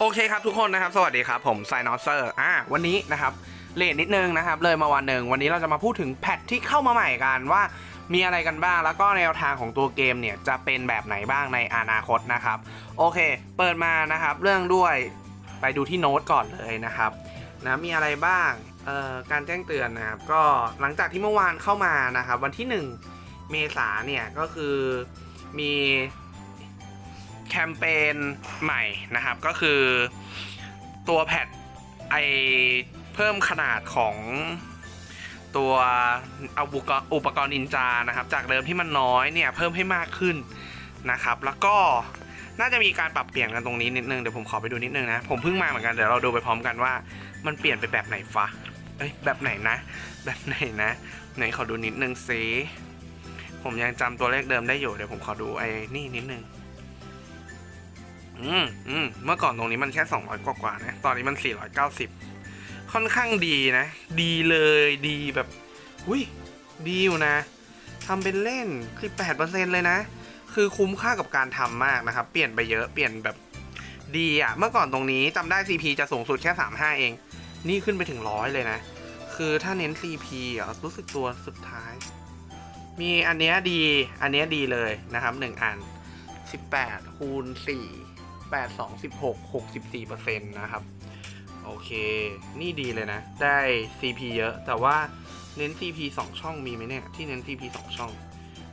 โอเคครับทุกคนนะครับ สวัสดีครับ ผมไซนอสเซอร์อ่าวันนี้นะครับเลทนิดนึงนะครับ เลยมาวันหนึ่งวันนี้เราจะมาพูดถึงแพทที่เข้ามาใหม่กันว่ามีอะไรกันบ้าง แล้วก็แนวทางของตัวเกมเนี่ย จะเป็นแบบไหนบ้างในอนาคตนะครับ โอเค เปิดมานะครับ เรื่องด้วยไปดูที่โน้ตก่อนเลยนะครับนะมีอะไรบ้างเอ่อการแจ้งเตือนนะครับ ก็หลังจากที่เมื่อวานเข้ามานะครับ วันที่ 1 เมษาเนี่ยก็คือมี แคมเปญใหม่นะครับ ก็คือตัวแพทไอเพิ่มขนาดของตัวเอาอุปกรณ์อุปกรณ์นินจานะครับ จากเดิมที่มันน้อยเนี่ยเพิ่มให้มากขึ้นนะครับ แล้วก็น่าจะมีการปรับเปลี่ยนกันตรงนี้นิดนึงเดี๋ยวผมขอไปดูนิดนึงนะ ผมเพิ่งมาเหมือนกันเดี๋ยวเราดูไปพร้อมกันว่ามันเปลี่ยนไปแบบไหนฟะเอ้ยแบบไหนนะ แบบไหนนะไหนขอดูนิดนึงซิผมยังจำตัวเลขเดิมได้อยู่เดี๋ยวผมขอดูไอ้นี่นิดนึง อืมอืมเมื่อก่อนตรงนี้มันแค่ 200 กว่ากว่าๆนะ ตอนนี้มัน 490 ค่อนข้างดีนะ ดีเลยดีแบบ อุ้ย ดีอยู่นะทำเป็นเล่น 18%เลยนะ คือคุ้มค่ากับการทำมากนะครับ เปลี่ยนไปเยอะ เปลี่ยนแบบดีอะเมื่อก่อนตรงนี้จำได้ CP จะสูงสุดแค่ 35 เอง นี่ขึ้นไปถึงร้อยเลยนะ คือถ้าเน้น CP อะรู้สึกตัวสุดท้าย มีอันเนี้ยดี อันเนี้ยดีเลยนะครับ 1 อัน 18คูณ4 8 2 16 64เปอร์เซ็นต์นะครับ โอเค นี่ดีเลยนะ ได้ CP เยอะ แต่ว่าเน้น CP 2 ช่องมีไหมเนี่ย ที่เน้น CP 2 ช่อง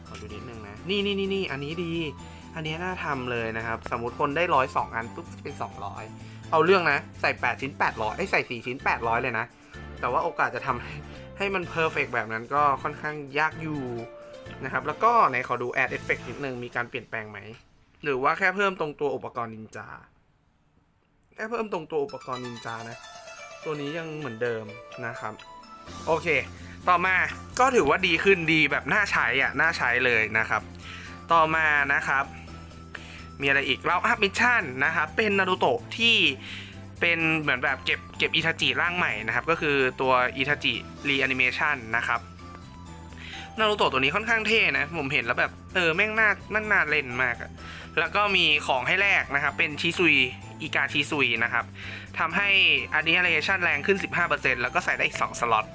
ขอดูนิดนึงนะ นี่นี่นี่นี่อันนี้ดี อันนี้น่าทำเลยนะครับ สมมติคนได้ร้อยสองอันปุ๊บเป็น 200 เอาเรื่องนะ ใส่ 8 ชิ้น 800ไอ้ใส่ 4 ชิ้น 800 เลยนะ แต่ว่าโอกาสจะทำให้ให้มันเพอร์เฟกแบบนั้นก็ค่อนข้างยากอยู่นะครับ แล้วก็ไหนขอดู add effect นิดนึง มีการเปลี่ยนแปลงไหม หรือว่าแค่เพิ่มตรงตัวอุปกรณ์นินจา แค่เพิ่มตรงตัวอุปกรณ์นินจานะ ตัวนี้ยังเหมือนเดิมนะครับ โอเค ต่อมาก็ถือว่าดีขึ้นดีแบบน่าใช้อะ น่าใช้เลยนะครับ ต่อมานะครับ มีอะไรอีก เราอัพมิชชั่นนะครับ เป็นนารูโตะที่เป็นเหมือนแบบเก็บเก็บอิทาจิร่างใหม่นะครับ ก็คือตัวอิทาจิรีแอนิเมชันนะครับ นารูโตะตัวนี้ค่อนข้างเท่นะ ผมเห็นแล้วแบบเออแม่งน่าแม่งน่าเล่นมากอะแล้วก็มีของให้แลกนะครับ เป็นชิซุยอีกาชิซุยนะครับทำให้อันนี้เรชั่นแรงขึ้น 15%แล้วก็ใส่ได้อีก 2 สล็อต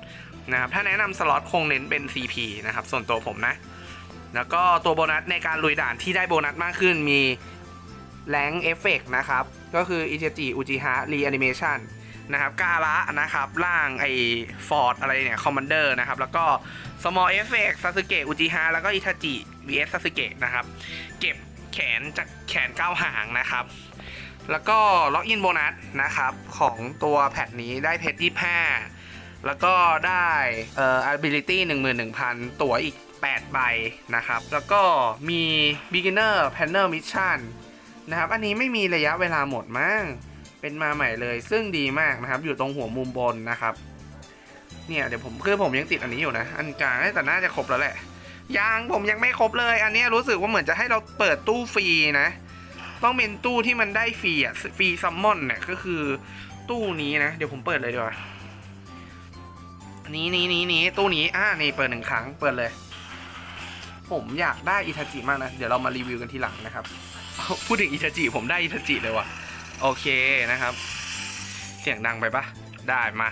นะครับถ้าแนะนำสล็อตคงเน้นเป็น CP นะครับ ส่วนตัวผมนะ แล้วก็ตัวโบนัสในการลุยด่านที่ได้โบนัสมากขึ้นมีแรงเอฟเฟกนะครับ ก็คืออิเจจิอุจิฮะรีแอนิเมชัน นะครับกาละนะครับร่างไอฟอร์ดอะไรเนี่ยคอมมานเดอร์นะครับแล้วก็ small effect ซาสึเกะอุจิฮะแล้วก็อิทาจิ vs ซาสึเกะนะครับเก็บแขนจากแขนก้าวหางนะครับ แล้วก็ล็อกอินโบนัสนะครับของตัวแพทนี้ได้เพชร25 แล้วก็ได้เอ่อ ability 11,000 ตั๋วอีก 8 ใบนะครับ แล้วก็มี beginner planner mission นะครับ อันนี้ไม่มีระยะเวลาหมดมั้ง เป็นมาใหม่เลย ซึ่งดีมากนะครับ อยู่ตรงหัวมุมบนนะครับ เนี่ยเดี๋ยวผมคือผมยังติดอันนี้อยู่นะ อันกลางแต่น่าจะครบแล้วแหละ ยังผมยังไม่ครบเลย อันนี้รู้สึกว่าเหมือนจะให้เราเปิดตู้ฟรีนะ ต้องเป็นตู้ที่มันได้ฟรีอะฟรีซัมมอนเนี่ยก็คือตู้นี้นะ เดี๋ยวผมเปิดเลยดีกว่านี้นี้นี้นี้ตู้นี้อ่านี่เปิดหนึ่งครั้งเปิดเลย ผมอยากได้อิทาจิมากนะ เดี๋ยวเรามารีวิวกันทีหลังนะครับ พูดถึงอิทาจิผมได้อิทาจิเลยว่ะ โอเคนะครับ เสียงดังไปปะได้มา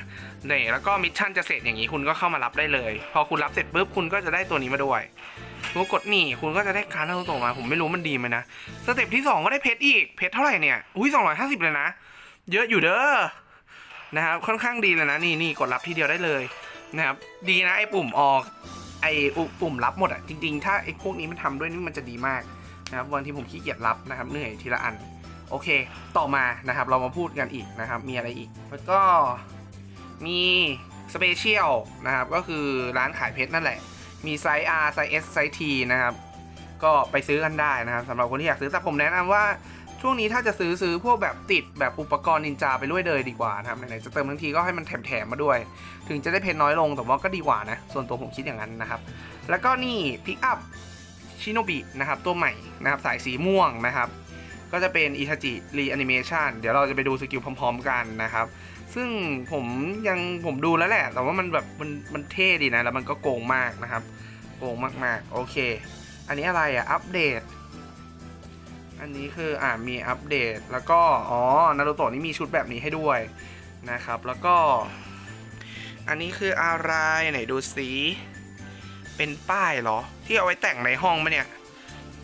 เนี่ยแล้วก็มิชชั่นจะเสร็จอย่างนี้คุณก็เข้ามารับได้เลย พอคุณรับเสร็จปุ๊บคุณก็จะได้ตัวนี้มาด้วยคุณกดนี่คุณก็จะได้การ์ดนารูโตะมา ผมไม่รู้มันดีไหมนะสเต็ปที่ 2 ก็ได้เพชรอีกเพชรเท่าไหร่เนี่ยอุ้ยสองร้อยห้าสิบเลยนะ เยอะอยู่เด้อนะครับค่อนข้างดีเลยนะนี่นี่กดรับทีเดียวได้เลยนะครับดีนะไอ้ปุ่มออกไอ้ปุ่มรับหมดอะจริง ๆ ถ้าไอ้พวกนี้มันทำด้วยนี่มันจะดีมากนะครับวันที่ผมขี้เกียจรับนะครับเหนื่อยทีละอัน โอเค ต่อมานะครับ เรามาพูดกันอีกนะครับ มีอะไรอีก แล้วก็มีสเปเชียลนะครับ ก็คือร้านขายเพชรนั่นแหละ มีไซส์ R ไซส์ S ไซส์ T นะครับ ก็ไปซื้อกันได้นะครับสำหรับคนที่อยากซื้อแต่ผมแนะนำว่าช่วงนี้ถ้าจะซื้อซื้อพวกแบบติดแบบอุปกรณ์นินจาไปด้วยเลยดีกว่านะครับไหนๆจะเติมทั้งทีก็ให้มันแถมๆมาด้วย ถึงจะได้เพนน้อยลงแต่ว่าก็ดีกว่านะ ส่วนตัวผมคิดอย่างนั้นนะครับ แล้วก็นี่พิกอัพชิโนบินะครับตัวใหม่นะครับสายสีม่วงนะครับ ก็จะเป็นอิทาจิรีแอนิเมชันเดี๋ยวเราจะไปดูสกิลพร้อมๆกันนะครับ ซึ่งผมยังผมดูแล้วแหละ แต่ว่ามันแบบมันมันเท่ดีนะ แล้วมันก็โกงมากนะครับ โกงมากๆ โอเค อันนี้อะไรอะอัปเดต อันนี้คืออ่ามีอัปเดต แล้วก็อ๋อนารูโตะนี่มีชุดแบบนี้ให้ด้วยนะครับ แล้วก็ อันนี้คืออะไรไหนดูสิเป็นป้ายเหรอ ที่เอาไว้แต่งในห้องมะเนี่ย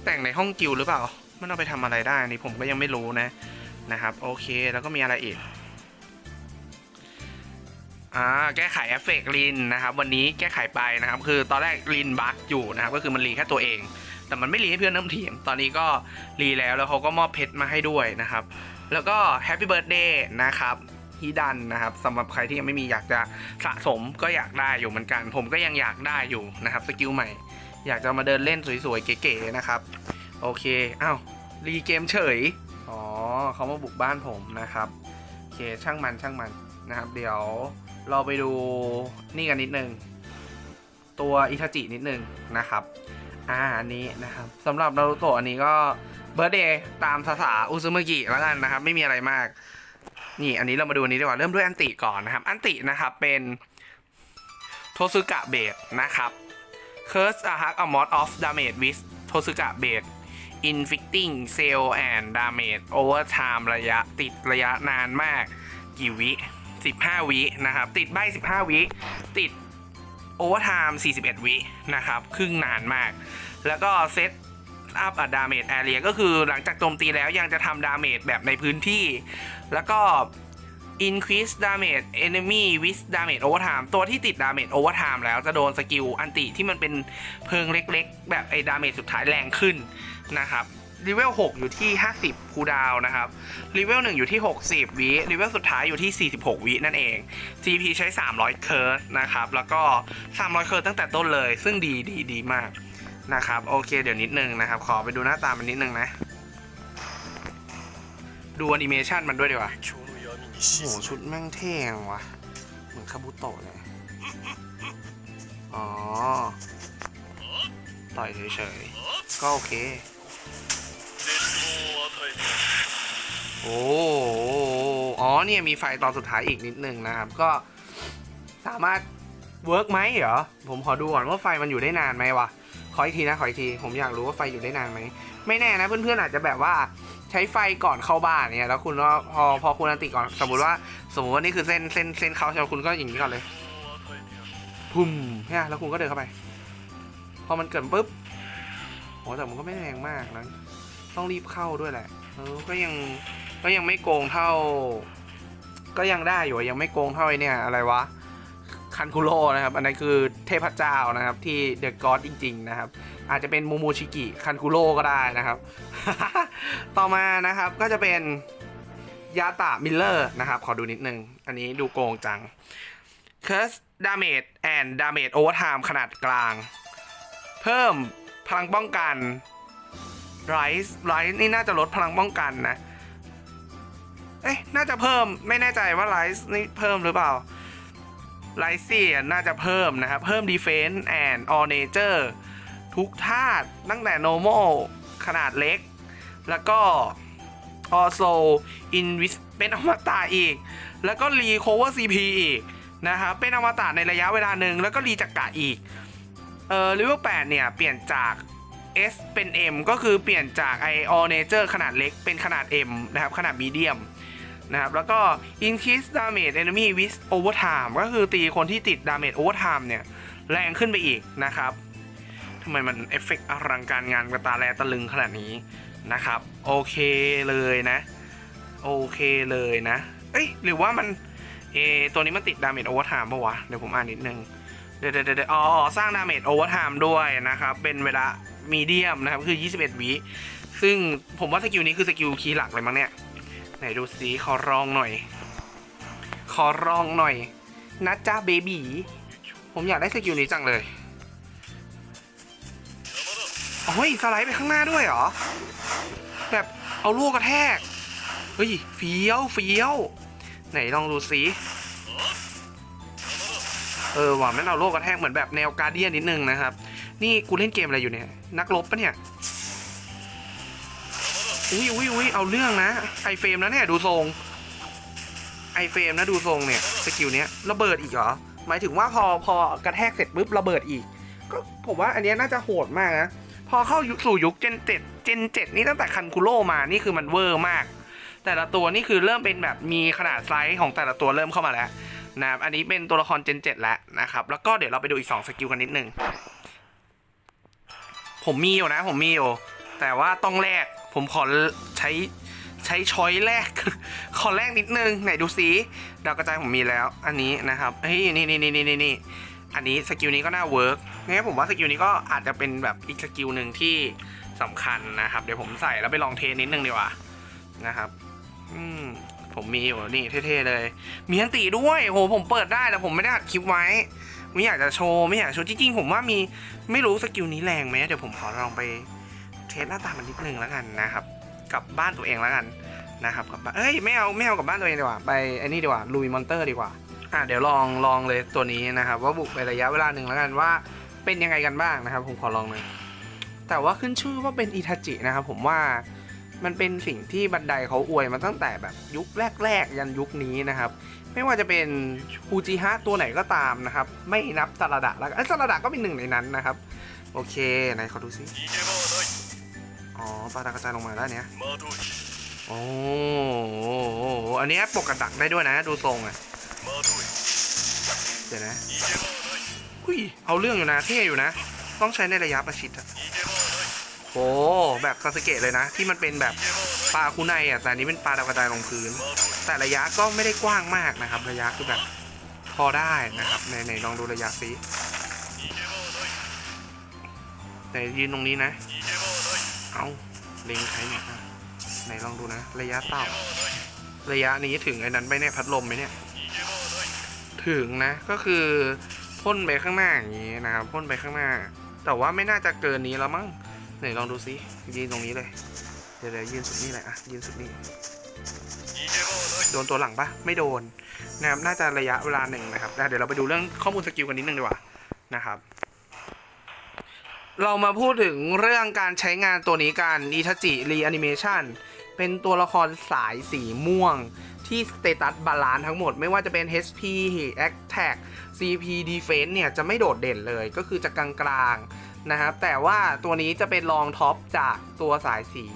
แต่งในห้องกิลหรือเปล่า มันเอาไปทำอะไรได้อันนี่ผมก็ยังไม่รู้นะนะครับโอเคแล้วก็มีอะไรอีกอ่าแก้ไขเอฟเฟกต์ลินนะครับวันนี้แก้ไขไปนะครับ คือตอนแรกลินบั๊กอยู่นะครับก็คือมันรีแค่ตัวเอง แต่มันไม่รีให้เพื่อนน้ำทีม ตอนนี้ก็รีแล้วแล้วเขาก็มอบเพชรมาให้ด้วยนะครับ แล้วก็แฮปปี้เบิร์ดเดย์นะครับฮีดันนะครับสำหรับใครที่ยังไม่มีอยากจะสะสมก็อยากได้อยู่เหมือนกัน ผมก็ยังอยากได้อยู่นะครับสกิลใหม่ อยากจะมาเดินเล่นสวยๆเก๋ๆนะครับ โอเคอ้าวรีเกมเฉย อ๋อเขามาบุกบ้านผมนะครับ โอเคช่างมันช่างมันนะครับ เดี๋ยวเราไปดูนี่กันนิดนึง ตัวอิทาจินิดนึงนะครับอ่าอันนี้นะครับสำหรับนารูโตะอันนี้ก็เบิร์ดเดย์ตามภาษาอุซุเมกิแล้วกันนะครับ ไม่มีอะไรมาก นี่อันนี้เรามาดูอันนี้ดีกว่าเริ่มด้วยอันติก่อนนะครับ อันตินะครับเป็นโทซึกะเบดนะครับ Curse a Hug a mod of damage with โทซึกะเบด inflicting cell and damage over time ระยะติดระยะนานมาก กี่วิ 15 วินะครับ ติดใบ15 วิ ติด overtime 41 วินะครับ ครึ่งนานมาก แล้วก็เซตอัพอะดาเมจแอเรียก็คือหลังจากโจมตีแล้วยังจะทำดาเมจแบบในพื้นที่ แล้วก็ increase damage enemy with damage overtime ตัวที่ติด damage overtime แล้วจะโดนสกิลอันติที่มันเป็นเพิงเล็กๆ แบบไอ้ damage สุดท้ายแรงขึ้น นะครับรีเวล6อยู่ที่ 50คูดาวนะครับรีเวล1อยู่ที่ 60 วิรีเวลสุดท้ายอยู่ที่ 46 วินั่นเอง CP ใช้ 300 เคิร์สนะครับ แล้วก็ 300 เคิร์สตั้งแต่ต้นเลย ซึ่งดีดีดีมากนะครับ โอเค เดี๋ยวนิดนึงนะครับ ขอไปดูหน้าตามันนิดนึงนะ ดูแอนิเมชันมันด้วยดีกว่า โอ้ชุดแม่งเท่ว่ะ เหมือนคาบุโตะเลย อ๋อ ต่อยเฉยๆ ก็โอเค โอ้อ๋อเนี่ยมีไฟตอนสุดท้ายอีกนิดนึงนะครับ ก็สามารถเวิร์กไหมเหรอ ผมขอดูก่อนว่าไฟมันอยู่ได้นานไหมวะ ขออีกทีนะ ขออีกที ผมอยากรู้ว่าไฟอยู่ได้นานไหม ไม่แน่นะเพื่อนๆอาจจะแบบว่าใช้ไฟก่อนเข้าบ้านเนี่ย แล้วคุณก็พอพอคุณติก่อน สมมติว่า สมมติว่านี่คือเส้นเส้นเส้นเข้าใช่ไหมคุณก็อย่างนี้ก่อนเลย พุ่มเนี่ยแล้วคุณก็เดินเข้าไป พอมันเกิดปุ๊บโอ้แต่มันก็ไม่แรงมากนะ ต้องรีบเข้าด้วยแหละเออก็ยังก็ยังไม่โกงเท่า ก็ยังได้อยู่ยังไม่โกงเท่าไอเนี่ยอะไรวะคันคุโร่นะครับ อันนั้นคือเทพเจ้านะครับ ที่เดอะก็อดจริง ๆ นะครับ อาจจะเป็นมูมูชิกิคันคุโร่ก็ได้นะครับ ต่อมานะครับก็จะเป็นยาตะมิลเลอร์นะครับ ขอดูนิดนึง อันนี้ดูโกงจัง Curse Damage and Damage Overtime ขนาดกลาง เพิ่มพลังป้องกัน Rise Rise นี่น่าจะลดพลังป้องกันนะ เอ๊ะน่าจะเพิ่มไม่แน่ใจว่า Rise นี่เพิ่มหรือเปล่า Rise สี่น่าจะเพิ่มนะครับ เพิ่ม Defense and All Nature ทุกธาตุตั้งแต่ Normal ขนาดเล็ก แล้วก็ also invis เป็นอมตะอีก แล้วก็ recover CP อีกนะครับเป็นอมตะในระยะเวลาหนึ่งแล้วก็รีจักกะอีก เออเลเวล8เนี่ย เปลี่ยนจาก S เป็น M ก็คือเปลี่ยนจากไอ all nature ขนาดเล็กเป็นขนาด M นะครับ ขนาด medium นะครับ แล้วก็ increase damage enemy with overtime ก็คือตีคนที่ติด damage overtime เนี่ย แรงขึ้นไปอีกนะครับทำไมมันเอฟเฟกต์อลังการงานกระตาแลตะลึงขนาดนี้นะครับ โอเคเลยนะ โอเคเลยนะ เอ้ยหรือว่ามันเอตัวนี้มันติดดาเมจโอเวอร์ไทม์ปะวะ เดี๋ยวผมอ่านนิดนึง เดี๋ยวเดี๋ยวเดี๋ยวอ๋อสร้างดาเมจโอเวอร์ไทม์ด้วยนะครับ เป็นเวลามีเดียมนะครับ คือ 21วิซึ่งผมว่าสกิลนี้คือสกิลคีย์หลักเลยมั้งเนี่ย ไหนดูสิขอร้องหน่อย ขอร้องหน่อยนะจ้าเบบีผมอยากได้สกิลนี้จังเลยโอ้ยสไลด์ไปข้างหน้าด้วยเหรอ แบบเอาลูกกระแทก เฮ้ยเฟี้ยวเฟี้ยว ไหนลองดูสิ เออหว่าแม่นเอาโลกกระแทกเหมือนแบบแนวการเดียนนิดนึงนะครับ นี่กูเล่นเกมอะไรอยู่เนี่ย นักรบปะเนี่ยอุ้ยอุ้ยอุ้ยเอาเรื่องนะไอเฟรมนะเนี่ยดูทรงไอเฟรมนะดูทรงเนี่ยสกิลเนี้ยระเบิดอีกเหรอหมายถึงว่าพอพอกระแทกเสร็จปุ๊บระเบิดอีก ก็ผมว่าอันนี้น่าจะโหดมากนะพอเข้าสู่ยุคเจนเจ็ดเจนเจ็ดนี่ตั้งแต่คันคุโรมานี่คือมันเวอร์มาก แต่ละตัวนี่คือเริ่มเป็นแบบมีขนาดไซส์ของแต่ละตัวเริ่มเข้ามาแล้ว นะครับอันนี้เป็นตัวละครเจนเจ็ดแล้วนะครับ แล้วก็เดี๋ยวเราไปดูอีกสองสกิลกันนิดนึง ผมมีอยู่นะ ผมมีอยู่ แต่ว่าต้องแลกผมขอใช้ใช้ช้อยแรก ขอแรกนิดนึง ไหนดูสิดาวกระจายผมมีแล้ว อันนี้นะครับเฮ้ยนี่นี่นี่นี่นี่อันนี้สกิลนี้ก็น่าเวิร์กงั้นผมว่าสกิลนี้ก็อาจจะเป็นแบบอีกสกิลหนึ่งที่สำคัญนะครับ เดี๋ยวผมใส่แล้วไปลองเทสนิดนึงดีกว่านะครับ อืม ผมมีอยู่นี่เท่ๆเลย มีอันติด้วยโหผมเปิดได้แต่ผมไม่ได้อัดคลิปไว้ ไม่อยากจะโชว์ไม่อยากโชว์จริงๆผมว่ามีไม่รู้สกิลนี้แรงไหมเดี๋ยวผมขอลองไปเทสหน้าตามันนิดนึงแล้วกันนะครับกลับบ้านตัวเองแล้วกันนะครับกลับเอ้ยไม่เอาไม่เอากลับบ้านตัวเองดีกว่าไปไอ้นี่ดีกว่าลุยมอนเตอร์ดีกว่าอะเดี๋ยวลองลองเลยตัวนี้นะครับ ว่าบุกไประยะเวลาหนึ่งแล้วกันว่าเป็นยังไงกันบ้างนะครับ ผมขอลองเลยแต่ว่าขึ้นชื่อว่าเป็นอิทาจินะครับ ผมว่า มันเป็นสิ่งที่บันไดเขาอวยมาตั้งแต่แบบยุคแรก ๆ ยันยุคนี้นะครับ ไม่ว่าจะเป็นฟูจิฮะตัวไหนก็ตามนะครับ ไม่นับซาลาดะแล้วกันซาลาดะก็เป็นหนึ่งในนั้นนะครับ โอเคไหนเขาดูซิอ๋อปลาตากระจายลงมาได้เนี้ยโอ้โหอันนี้ปกกระดักได้ด้วยนะ ดูทรงอะเดี๋ยวนะอุ้ยเอาเรื่องอยู่นะเท่อยู่นะ ต้องใช้ในระยะประชิดอะ โอ้แบบซาสเกตเลยนะ ที่มันเป็นแบบปลาคูไนอะแต่นี้เป็นปลาดาวกระจายลงพื้น แต่ระยะก็ไม่ได้กว้างมากนะครับ ระยะคือแบบพอได้นะครับไหนไลองดูระยะซิไหนยืนตรงนี้นะ เอาเล็งใครเนี่ยไหนลองดูนะ ระยะเต่าระยะนี้ถึงไอ้นั้นไปเนี่ยพัดลมไหมเนี่ย ถึงนะก็คือพ่นไปข้างหน้าอย่างนี้นะครับพ่นไปข้างหน้า แต่ว่าไม่น่าจะเกินนี้แล้วมั้ง หนลองดูสิยืนตรงนี้เลย เดี๋ยวเยืนสุดนี่เลยอะยืนสุดนี้โดนตัวหลังปะไม่โดนนะครับน่าจะระยะเวลาหนึ่งนะครับเดี๋ยวเราไปดูเรื่องข้อมูลสกิลกันนิดนึงดีกว่านะครับ เรามาพูดถึงเรื่องการใช้งานตัวนี้การอิทจิรีแอนิเมชันเป็นตัวละครสายสีม่วงที่สเตตัสบาลานทั้งหมดไม่ว่าจะเป็น HP Attack CP Defense เนี่ยจะไม่โดดเด่นเลยก็คือจะกลางกลาง นะครับ แต่ว่าตัวนี้จะเป็นรองท็อปจากตัวสายสี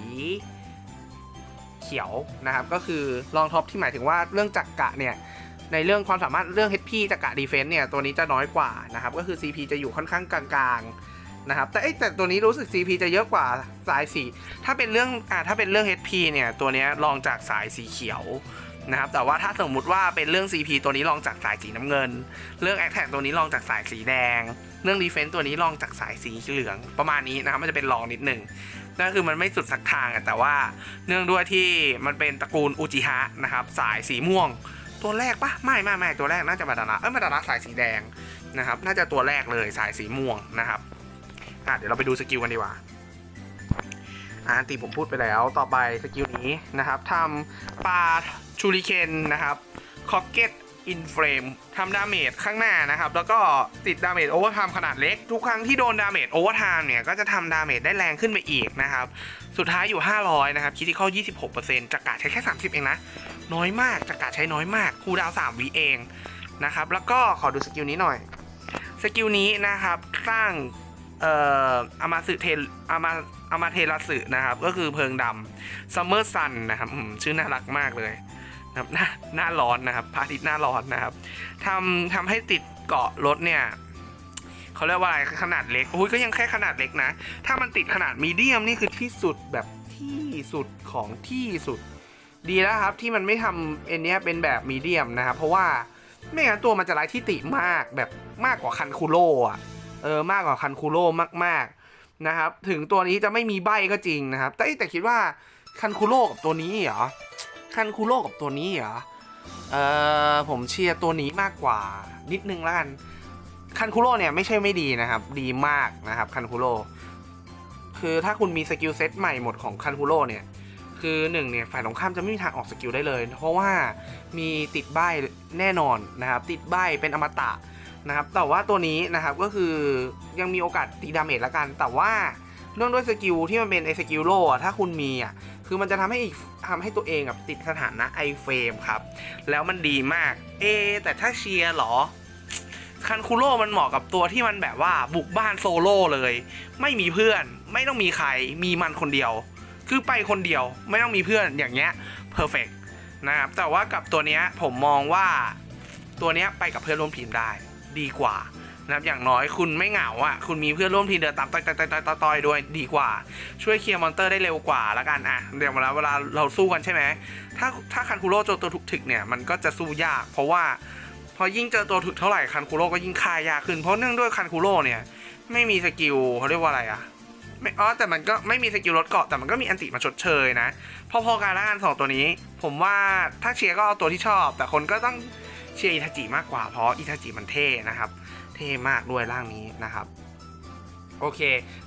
เขียวนะครับ ก็คือรองท็อปที่หมายถึงว่าเรื่องจักกะเนี่ยในเรื่องความสามารถเรื่อง HP จักกะ Defense เนี่ยตัวนี้จะน้อยกว่านะครับ ก็คือ CP จะอยู่ค่อนข้างกลางๆนะครับ แต่เอ้ยแต่ตัวนี้รู้สึก CP จะเยอะกว่าสายสีถ้าเป็นเรื่องอ่าถ้าเป็นเรื่อง HP เนี่ยตัวเนี้ยลองจากสายสีเขียว นะครับแต่ว่าถ้าสมมุติว่าเป็นเรื่อง CP ตัวนี้ลองจากสายสีน้ำเงิน เรื่อง a t t a c k ตัวนี้ลองจากสายสีแดง เรื่อง Defense ตัวนี้ลองจากสายสีเหลือง ประมาณนี้นะครับมันจะเป็นลองนิดหนึ่งนั่นคือมันไม่สุดสักทางอะแต่ว่าเนื่องด้วยที่มันเป็นตระกูลอุจิฮะนะครับสายสีม่วง ตัวแรกปะไม่ไม่ไม่ตัวแรกน่าจะมาดาระเอ้ยมาดาระสายสีแดงนะครับน่าจะตัวแรกเลยสายสีม่วงนะครับอะเดี๋ยวเราไปดูสกิลกันดีกว่าอ่าตีผมพูดไปแล้วต่อไปสกิลนี้นะครับทำปลา ชูริเคนนะครับคอกเก็ตอินเฟรมทำดาเมจข้างหน้านะครับ แล้วก็ติดดาเมจโอเวอร์ไทม์ขนาดเล็ก ทุกครั้งที่โดนดาเมจโอเวอร์ไทม์เนี่ย ก็จะทำดาเมจได้แรงขึ้นไปอีกนะครับ สุดท้ายอยู่ 500 นะครับ คิดที่เข้า 26%จักกะใช้แค่ 30 เองนะ น้อยมากจักกะใช้น้อยมากคูดาว 3วิเองนะครับ แล้วก็ขอดูสกิลนี้หน่อย สกิลนี้นะครับสร้างเอ่ออามาสึเทลอามาอามาเทราสึนะครับ ก็คือเพลิงดำซัมเมอร์ซันนะครับอืมชื่อน่ารักมากเลย ครับหน้าหน้าร้อนนะครับพระอาทิตย์หน้าร้อนนะครับทำทำให้ติดเกาะรถเนี่ยเขาเรียกว่าอะไรขนาดเล็กโอ้ยก็ยังแค่ขนาดเล็กนะ ถ้ามันติดขนาดมีเดียมนี่คือที่สุดแบบที่สุดของที่สุด ดีแล้วครับที่มันไม่ทำเอ็นเนี้ยเป็นแบบมีเดียมนะครับ เพราะว่าไม่งั้นตัวมันจะไร้ที่ติมากแบบมากกว่าคันคูโร่อะเออมากกว่าคันคูโร่มากๆนะครับ ถึงตัวนี้จะไม่มีใบก็จริงนะครับ แต่แต่คิดว่าคันคูโร่กับตัวนี้เหรอ คันคูโร่กับตัวนี้เหรอ เออผมเชียร์ตัวนี้มากกว่า นิดนึงแล้วกันคันคูโร่เนี่ยไม่ใช่ไม่ดีนะครับ ดีมากนะครับคันคูโร่คือถ้าคุณมีสกิลเซ็ตใหม่หมดของคันคูโร่เนี่ย คือหนึ่งเนี่ยฝ่ายตรงข้ามจะไม่มีทางออกสกิลได้เลย เพราะว่ามีติดใบแน่นอนนะครับ ติดใบเป็นอมตะนะครับ แต่ว่าตัวนี้นะครับก็คือยังมีโอกาสตีดาเมจละกัน แต่ว่า เนื่องด้วยสกิลที่มันเป็นไอสกิลโลอะถ้าคุณมีอะคือมันจะทำให้อีกทำให้ตัวเองแบบติดสถานะไอเฟรมครับ แล้วมันดีมาก เอ แต่ถ้าเชียร์เหรอคันคูโร่มันเหมาะกับตัวที่มันแบบว่าบุกบ้านโซโล่เลย ไม่มีเพื่อนไม่ต้องมีใครมีมันคนเดียว คือไปคนเดียวไม่ต้องมีเพื่อนอย่างเงี้ยเพอร์เฟกนะครับแต่ว่ากับตัวเนี้ยผมมองว่าตัวเนี้ยไปกับเพื่อนร่วมทีมได้ ดีกว่า นะครับอย่างน้อยคุณไม่เหงาอะคุณมีเพื่อนร่วมทีมเดินตามต่อยต่อยต่อยต่อยต่อยด้วยดีกว่า ช่วยเคลียร์มอนเตอร์ได้เร็วกว่าละกันอะเดี๋ยวเวลาเวลาเราสู้กันใช่ไหมถ้าถ้าคันคูโร่เจอตัวถึกเนี่ยมันก็จะสู้ยาก เพราะว่าพอยิ่งเจอตัวถึกเท่าไหร่คันคูโร่ก็ยิ่งฆ่ายยากขึ้น เพราะเนื่องด้วยคันคูโร่เนี่ยไม่มีสกิลเขาเรียกว่าอะไรอะไม่อ๋อแต่มันก็ไม่มีสกิลลดเกาะแต่มันก็มีอันติมาชดเชยนะพอๆกันละกันสองตัวนี้ ผมว่าถ้าเชียร์ก็เอาตัวที่ชอบ แต่คนก็ต้องเชียร์อิทาจิมากกว่าเพราะอิทาจิมันเท่นะครับ เท่มากด้วยร่างนี้นะครับโอเค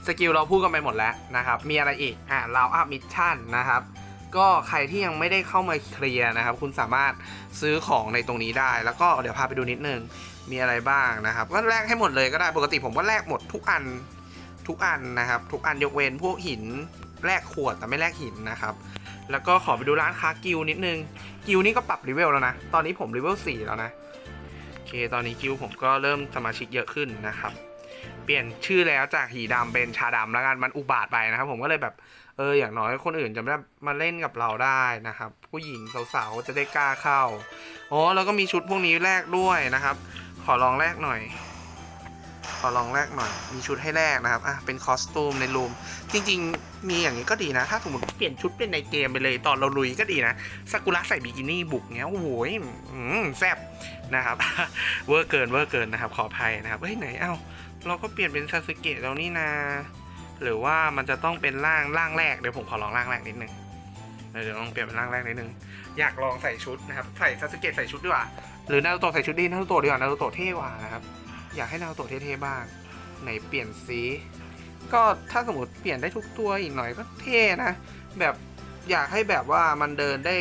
สกิลเราพูดกันไปหมดแล้วนะครับ มีอะไรอีกอ่าเราอัพมิชชั่นนะครับก็ใครที่ยังไม่ได้เข้ามาเคลียร์นะครับ คุณสามารถซื้อของในตรงนี้ได้ แล้วก็เดี๋ยวพาไปดูนิดนึง มีอะไรบ้างนะครับ ก็แลกให้หมดเลยก็ได้ปกติผมก็แลกหมดทุกอันทุกอันนะครับ ทุกอันยกเว้นพวกหินแลกขวดแต่ไม่แลกหินนะครับ แล้วก็ขอไปดูร้านค้ากิลนิดนึง กิลนี่ก็ปรับรีเวลแล้วนะ ตอนนี้ผมรีเวล4แล้วนะ เค ตอนนี้คิวผมก็เริ่มสมาชิกเยอะขึ้นนะครับ เปลี่ยนชื่อแล้วจากหีดำเป็นชาดำแล้วกันมันอุบาทไปนะครับ ผมก็เลยแบบเอออย่างน้อยคนอื่นจะได้มาเล่นกับเราได้นะครับ ผู้หญิงสาวๆจะได้กล้าเข้าอ๋อแล้วก็มีชุดพวกนี้แลกด้วยนะครับ ขอลองแลกหน่อย ขอลองแลกหน่อย มีชุดให้แลกนะครับ อะ เป็นคอสตูมในรูม จริง ๆ มีอย่างนี้ก็ดีนะ ถ้าสมมติเปลี่ยนชุดเป็นในเกมไปเลย ตอนเราลุยก็ดีนะซากุระใส่บิกินี่บุกเงี้ย โอ้โหยแซ่บนะครับ เวอร์เกิน เวอร์เกินนะครับ ขออภัยนะครับ เฮ้ย ไหน เอ้า เราก็เปลี่ยนเป็นซาสึเกะแล้วนี่นา หรือว่ามันจะต้องเป็นร่าง ร่างแรก เดี๋ยวผมขอลองร่างแรกนิดนึงเดี๋ยวลองเปลี่ยนเป็นร่างแรกนิดนึง อยากลองใส่ชุดนะครับ ใส่ซาสึเกะใส่ชุดดีกว่า หรือนารูโตะใส่ชุดดีนารูโตะดีกว่านารูโตะเท่กว่านะครับ อยากให้นารูโตะเท่ๆบ้าง ไหนเปลี่ยนสีก็ถ้าสมมติเปลี่ยนได้ทุกตัวอีกหน่อยก็เท่นะ แบบอยากให้แบบว่ามันเดินได้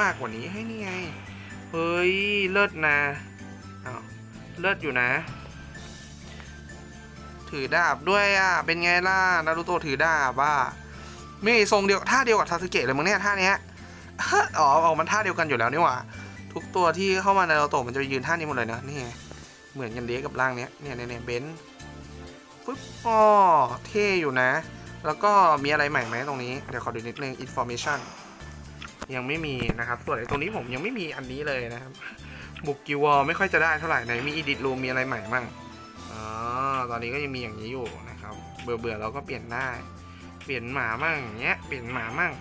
มากกว่านี้ให้นี่ไง เฮ้ย เลิศนะอ้าเลิศอยู่นะ ถือดาบด้วยอะ เป็นไงล่ะ นารูโตะถือดาบว่ามีทรงเดียวท่าเดียวกับซาสึเกะเลยมึงเนี่ยท่าเนี้ยอ๋อออกมันท่าเดียวกันอยู่แล้วนี่หว่า ทุกตัวที่เข้ามาในนารูโตะมันจะยืนท่านี้หมดเลยนะนี่ เหมือนกันเดียกับร่างเนี้ยเนี่ยเนี่ยเนี่ยเบนซ์ปึ๊บอ๋อเท่อยู่นะ แล้วก็มีอะไรใหม่ไหมตรงนี้ เดี๋ยวขอดูนิดนึง information ยังไม่มีนะครับ ส่วนตรงนี้ผมยังไม่มีอันนี้เลยนะครับ บุกกิวอลไม่ค่อยจะได้เท่าไหร่ไหนมี edit room มีอะไรใหม่มั่งอ๋อตอนนี้ก็ยังมีอย่างนี้อยู่นะครับ เบื่อเบื่อเราก็เปลี่ยนได้ เปลี่ยนหมามั่งอย่างเงี้ย เปลี่ยนหมามั่ง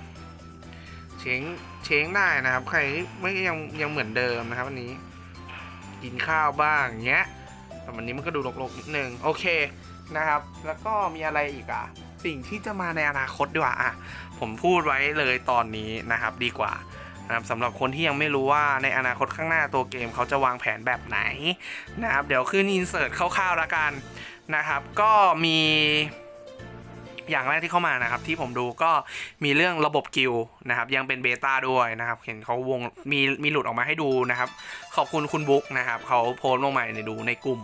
เช้งเช้งได้นะครับ ใครที่ไม่ยังยังเหมือนเดิมนะครับวันนี้ กินข้าวบ้างเงี้ยแต่วันนี้มันก็ดูรกๆนิดนึงโอเคนะครับ แล้วก็มีอะไรอีกอะสิ่งที่จะมาในอนาคตดีกว่าอะผมพูดไว้เลยตอนนี้นะครับดีกว่านะครับสำหรับคนที่ยังไม่รู้ว่าในอนาคตข้างหน้าตัวเกมเขาจะวางแผนแบบไหนนะครับเดี๋ยวขึ้นอินเสิร์ตคร่าวๆล้วกันนะครับ ก็มี อย่างแรกที่เข้ามานะครับ ที่ผมดูก็มีเรื่องระบบกิลนะครับ ยังเป็นเบต้าด้วยนะครับ เห็นเขาวงมีมีหลุดออกมาให้ดูนะครับ ขอบคุณคุณบุ๊กนะครับเขาโพสต์ลงมาในดูในกลุ่ม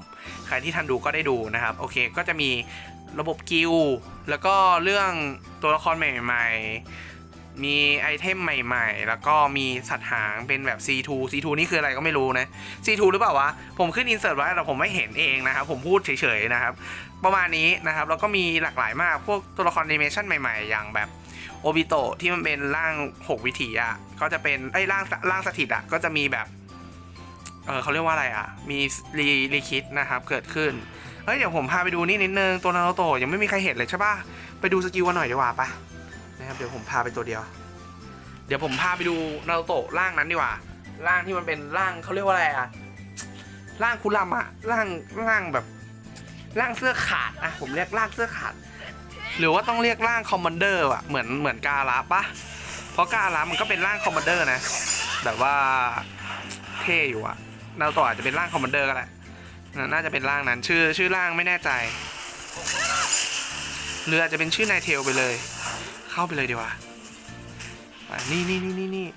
ใครที่ทันดูก็ได้ดูนะครับ โอเค ก็จะมีระบบกิลแล้วก็เรื่องตัวละครใหม่ๆ มีไอเทมใหม่ๆ แล้วก็มีสัตว์หางเป็นแบบ C2 C2 นี่คืออะไรก็ไม่รู้นะ C2 หรือเปล่าวะ ผมขึ้นอินเสิร์ตไว้แต่ผมไม่เห็นเองนะครับ ผมพูดเฉยๆนะครับ ประมาณนี้นะครับ แล้วก็มีหลากหลายมาก พวกตัวละครแอนิเมชันใหม่ๆ อย่างแบบโอบิโตะที่มันเป็นร่าง6วิถีอะก็จะเป็นไอ้ร่างร่างสถิตอะก็จะมีแบบเออเขาเรียกว่าอะไรอะ มีรีรีคิดนะครับเกิดขึ้นเฮ้ยเดี๋ยวผมพาไปดูนี่นิดนึงตัวนารูโตะยังไม่มีใครเห็นเลยใช่ปะไปดูสกิลกันหน่อยดีกว่าปะนะครับเดี๋ยวผมพาไปตัวเดียว เดี๋ยวผมพาไปดูนารูโตะร่างนั้นดีกว่าร่างที่มันเป็นร่างเขาเรียกว่าอะไรอะร่างคุรัมอะร่างร่างแบบ ร่างเสื้อขาดอะผมเรียกร่างเสื้อขาด หรือว่าต้องเรียกร่างคอมมานเดอร์อะเหมือนเหมือนกาลาปะเพราะกาลามันก็เป็นร่างคอมมานเดอร์นะแบบว่าเท่อยู่อะนารูโตะอาจจะเป็นร่างคอมมานเดอร์ก็ได้น่าน่าจะเป็นร่างนั้นชื่อชื่อร่างไม่แน่ใจหรืออาจจะเป็นชื่อนายเทลไปเลย เข้าไปเลยดีกว่านี่นี่นี่นี่นี่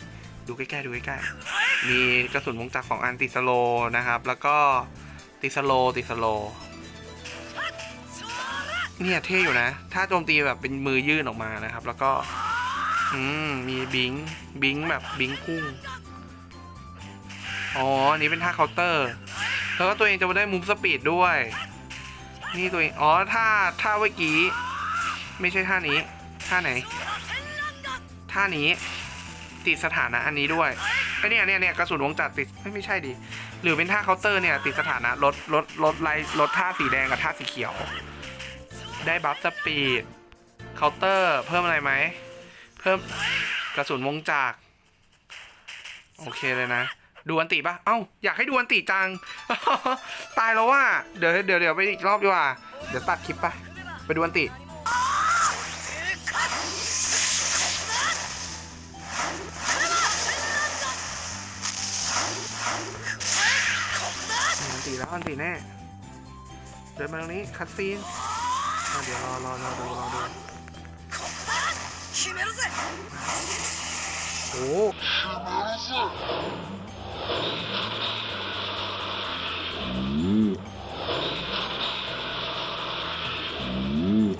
ดูใกล้ๆดูใกล้ๆมีกระสุนวงจักรสองอันติสโลนะครับ แล้วก็ติสโลติสโล เนี่ยเท่อยู่นะ ถ้าโจมตีแบบเป็นมือยื่นออกมานะครับ แล้วก็ อืม มีบิง บิงแบบบิงพุ่ง อ๋อนนี้เป็นท่าเคาน์เตอร์ แล้วก็ตัวเองจะได้มูฟสปีดด้วย นี่ตัวเอง อ๋อ ท่า ท่าเมื่อกี้ ไม่ใช่ท่านี้ ท่าไหน ท่านี้ ติดสถานะอันนี้ด้วยไอเนี่ยเนี่ยเนี่ยกระสุนวงจักรติดไม่ไม่ใช่ดิ หรือเป็นท่าเคาน์เตอร์เนี่ย ติดสถานะลดลดลดไลลดท่าสีแดงกับท่าสีเขียว ได้บัฟสปีดเคาน์เตอร์ เพิ่มอะไรไหม เพิ่มกระสุนวงจักโอเคเลยนะ ดูอันติปะเอ้า อยากให้ดูอันติจัง ตายแล้วว่า เดี๋ยวเดี๋ยวเดี๋ยวไปอีกรอบดีกว่า เดี๋ยวตัดคลิปไป ไปดูอันติอันติแล้วอันติแน่ เดินมาตรงนี้ คัดซีน เดี๋ยวรอรอดูรอดูโอ้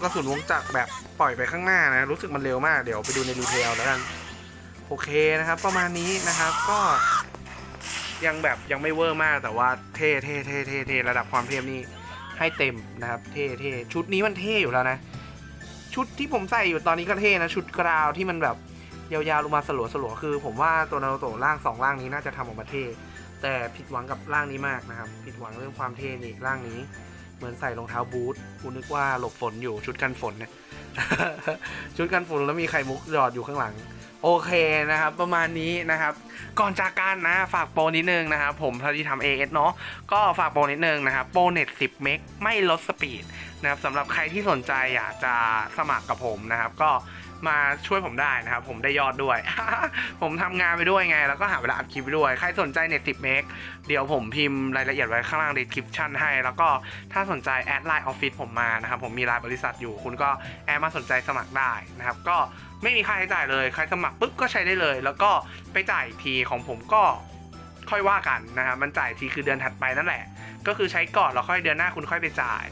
กระสุนวงจักรแบบปล่อยไปข้างหน้านะ รู้สึกมันเร็วมาก เดี๋ยวไปดูในรีเทลแล้วกัน โอเคนะครับ ประมาณนี้นะครับก็ยังแบบยังไม่เวอร์มากแต่ว่าเท่เท่เท่เท่ระดับความเท่นี่ ให้เต็มนะครับ เท่เท่ชุดนี้มันเท่อยู่แล้วนะ ชุดที่ผมใส่อยู่ตอนนี้ก็เท่นะ ชุดกราวที่มันแบบยาวๆลงมาสลัวสลัวๆคือ ผมว่าตัวนารูโตะร่างสองร่างนี้น่าจะทำออกมาเท่แต่ผิดหวังกับร่างนี้มากนะครับ ผิดหวังเรื่องความเท่นี่ร่างนี้ เหมือนใส่รองเท้าบูทกูนึกว่าหลบฝนอยู่ชุดกันฝนเนี่ยชุดกันฝนแล้วมีไข่มุกหยอดอยู่ข้างหลัง โอเคนะครับ ประมาณนี้นะครับ ก่อนจากกันนะฝากโปรนิดนึงนะครับผมพอดีทำเอเนาะก็ฝากโปรนิดนึงนะครับโปรเน็ต10 เมกไม่ลดสปีด นะครับสำหรับใครที่สนใจอยากจะสมัครกับผมนะครับ ก็มาช่วยผมได้นะครับ ผมได้ยอดด้วย ผมทำงานไปด้วยไง แล้วก็หาเวลาอัดคลิปไปด้วย ใครสนใจเน็ต10เมกเดี๋ยวผมพิมพ์รายละเอียดไว้ข้างล่าง description ให้ แล้วก็ถ้าสนใจแอดไลน์ออฟฟิศผมมานะครับ ผมมีไลน์บริษัทอยู่ คุณก็แอดมาสนใจสมัครได้นะครับ ก็ไม่มีค่าใช้จ่ายเลย ใครสมัครปุ๊บก็ใช้ได้เลย แล้วก็ไปจ่ายทีของผมก็ค่อยว่ากันนะครับ มันจ่ายทีคือเดือนถัดไปนั่นแหละ ก็คือใช้ก่อนแล้วค่อยเดือนหน้าคุณค่อยไปจ่าย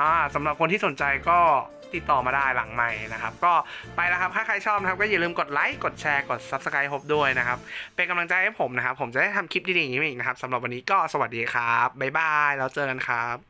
อ่าสำหรับคนที่สนใจก็ติดต่อมาได้หลังใหม่นะครับ ก็ไปแล้วครับ ถ้าใครชอบนะครับ ก็อย่าลืมกดไลค์ กดแชร์ กด Subscribe ผมด้วยนะครับ เป็นกำลังใจให้ผมนะครับ ผมจะได้ทำคลิปดีๆอย่างนี้อีกนะครับสำหรับวันนี้ก็สวัสดีครับ บ๊ายบาย แล้วเจอกันครับ